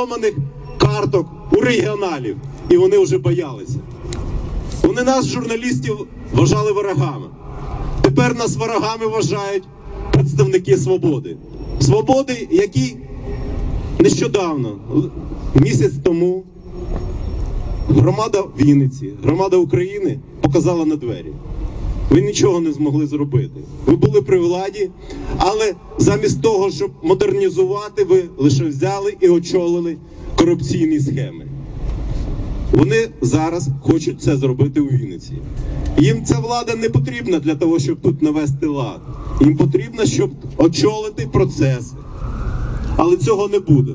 зломаних карток у регіоналів. І вони вже боялися. Вони нас, журналістів, вважали ворогами. Тепер нас ворогами вважають представники свободи. Свободи, які нещодавно, місяць тому, громада Вінниці, громада України показала на двері. Ви нічого не змогли зробити. Ви були при владі, але замість того, щоб модернізувати, ви лише взяли і очолили корупційні схеми. Вони зараз хочуть це зробити у Вінниці. Їм ця влада не потрібна для того, щоб тут навести лад. Їм потрібно, щоб очолити процеси. Але цього не буде.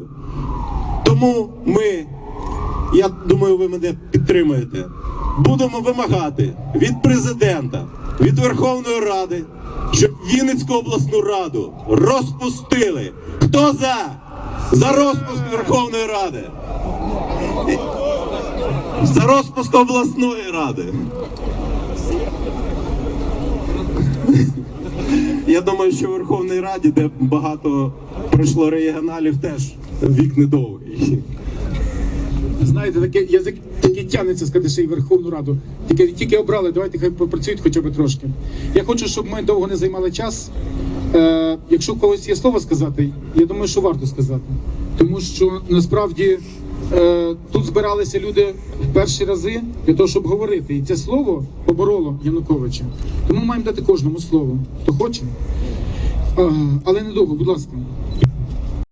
Тому ми, я думаю, ви мене підтримаєте. Будемо вимагати від президента, від Верховної Ради, щоб Вінницьку обласну раду розпустили. Хто за? За розпуск Верховної Ради. За розпуск обласної ради. Я думаю, що в Верховній Раді, де багато пройшло регіоналів, теж вік недовгий. Знаєте, таке язик тільки тягнеться сказати, що і Верховну Раду. Тільки тільки обрали, давайте хай попрацюють хоча б трошки. Я хочу, щоб ми довго не займали час. Е, якщо когось є слово сказати, я думаю, що варто сказати. Тому що насправді е, тут збиралися люди в перші рази для того, щоб говорити. І це слово побороло Януковича. Тому маємо дати кожному слово, хто хоче. Е, але недовго, будь ласка.